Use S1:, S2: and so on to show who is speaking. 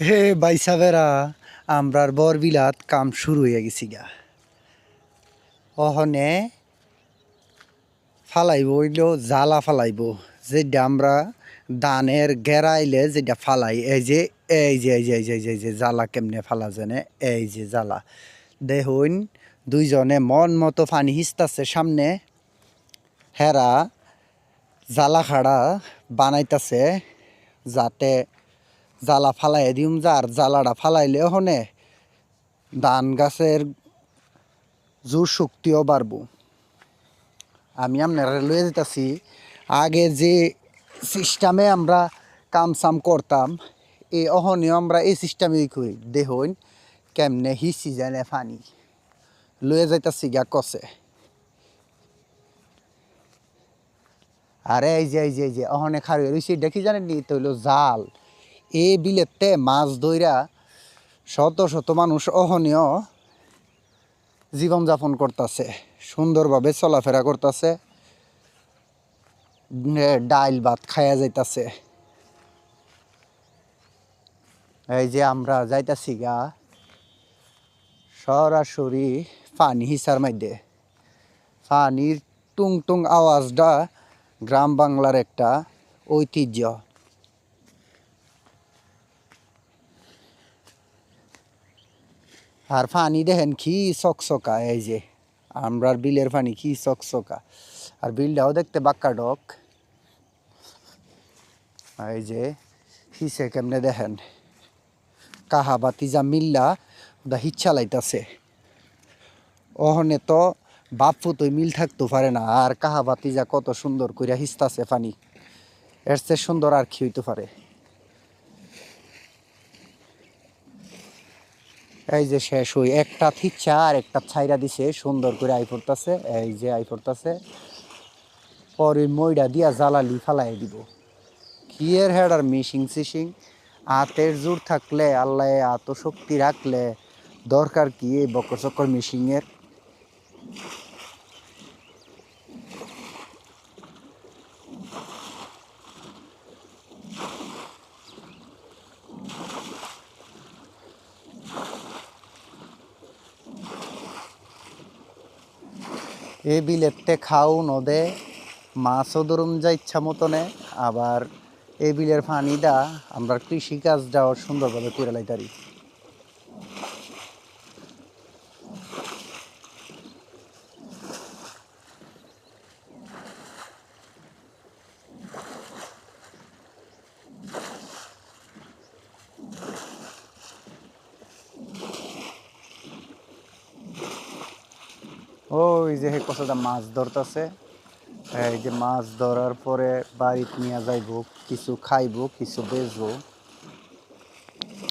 S1: হে বাইসাবেরা আমরার বরবিলাত কাম শুরু হয়ে গেছি গা। অহনে ফালাইব, হইল জ্বালা ফালাইব যেটা আমরা দানের গেরাইলে যেটা ফালাই, এই যে এই যে এই যে এই যে এই যে জ্বালা কেমনে ফালা জানে? এই যে জ্বালা। দেখুন, দুইজনে মন মতো পানি হিসতাছে সামনে। হেরা জ্বালা খাড়া বানাইতাছে যাতে জ্বালা ফালাই দিম যার জ্বালাটা ফালাইলে হনে ধান গাছের জোর শক্তিও বাড়বো। আমি আপনারা লয়ে যেতেছি আগে যে সিস্টেমে আমরা কাম সাম করতাম এই অহনীয় আমরা এই সিস্টেমে করি দেখুন কেমনে হিসি জানে ফানি। লয়ে যাইতাছি গা কষে আরে এই যে এই যে এই যে, অহনে খারি রয়েছে দেখি জানেন নি তো জাল। এই বিলেতে মাছ ধইরা শত শত মানুষ অহনীয় জীবনযাপন করতেছে, সুন্দরভাবে চলাফেরা করতেছে ডাইল ভাত খায়া যাইতাছে। এই যে আমরা যাইতাছি গা, সরাসরি পানি হিসার মধ্যে পানির টুং টুং আওয়াজটা গ্রাম বাংলার একটা ঐতিহ্য। আর পানি দেখেন কি চকচকা, এই যে আমরার বিলের পানি কি চকচকা। আর বিলটাও দেখতে বাক্কা ডক। এই যে, হিসে কেমনে দেখেন? কাহা বাতি যা মিল্লা, দা হিচ্ছা লাইতাছে ওহনে তো বাপু তো মিল থাকতে পারে না, আর কাহা বাতি যা কত সুন্দর কইরা হিসতাছে পানি। এর চেয়ে সুন্দর আর কি হইতে পারে? এই যে শেষ হই, একটা থিচ্ছা আর একটা ছাইরা দিছে, সুন্দর করে আই পড়তেছে, এই যে আই পড়তেছে। পরে মইডা দিয়া জ্বালালি ফালাই দিব। কি এর হেডার মিশিং সিশিং? হাতের জোর থাকলে, আল্লাহ এত শক্তি রাখলে দরকার কি এই বকর চক্কর মিশিং এই বিলেতে খাও নদে, মাছও ধরুন যা ইচ্ছা মতনে, আবার এই বিলের পানিটা আমরা কৃষিকাজ কৃষিকাজটাও সুন্দরভাবে করে লাইতারি। ওই যে হে কষাটা মাছ ধরতেছে। এই যে মাছ ধরার পরে বাড়িতে নিয়ে যাইব, কিছু খাইব, কিছু বেচবো।